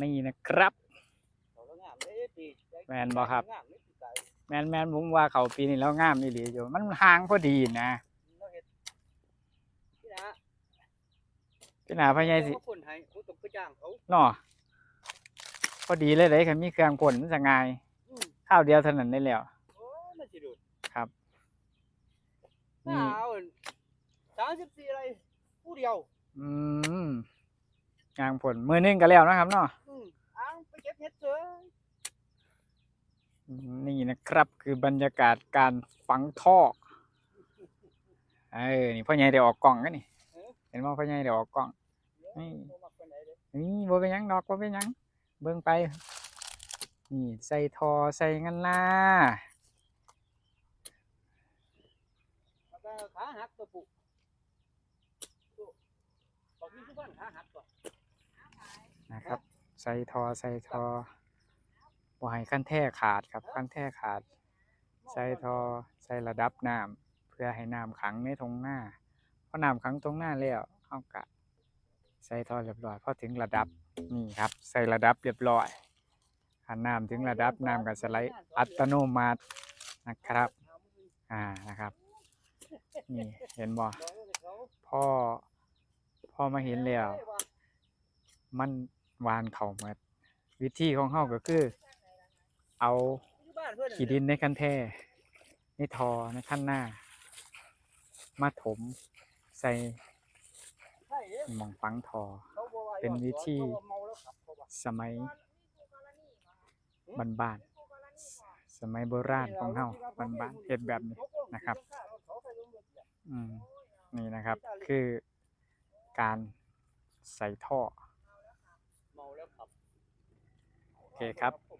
นี่นะครับเขาก็งามเด้ดีแม่นบ่ครับงามเด้ดีใจแมนแมนผมว่าเขาปีนี้แล้วงามอีหลีอยู่ มันห่างพอดีนะเราเฮ็ดพี่นะพี่หนาพญายสิเขาคนให้เขาต้องไปจ้างเขาเนาะพอดีเลยเลยคันมีเครื่องกลมันจะง่ายอืมข้าวเดียวเท่านั้นได้แล้วโอ้ยมันสิดูดครับหน้าเอาสามสิบสี่อะไรผู้เดียว อืมงางผลมือหนึงก็แล้วนะครับเนาะ นี่นะครับคือบรรยากาศการฝังท่อ เออ นี่พ่อใหญ่เดี๋ยวออกกล่องกันนี่ เห็นว่าพ่อใหญ่เดี๋ยวออกกล่อง นี่บ่มักปานใดเด้นี่บ่เป็นยังดอกบ่เป็นยัง เบิ่งไป นี่ใส่ทอใส่เงินล่าแล้วก็ขาหักตัวปุกบอกมีทุกบ้านขาหักตัว ใส่ทอใส่ทอบ่ให้ขั้นแท้ขาดครับขั้นแท้ขาด ใส่ทอใส่ระดับน้ำเพื่อให้น้ำขังในทงหน้าพอน้ำขังตรงหน้าแล้วเอากะ ใส่ทอเรียบร้อยพอถึงระดับนี่ครับ ใส่ระดับเรียบร้อยถ้าน้ำถึงระดับน้ำก็สไลด์อัตโนมัตินะครับ อ่านะครับนี่เห็นบ่พ่อพ่อมาเห็นแล้ว มัน วานเขาหมดวิธีของเฮาก็คือ เอาขี้ดินในคันแท่ในทอในขั้นหน้า มาถมใส่หมองฟังทอ เป็นวิธีสมัยบ้านๆสมัยโบราณของเฮาบ้านๆเฮ็ดแบบนี้นะครับ อืมนี่นะครับ คือการใส่ท่อ เคครับ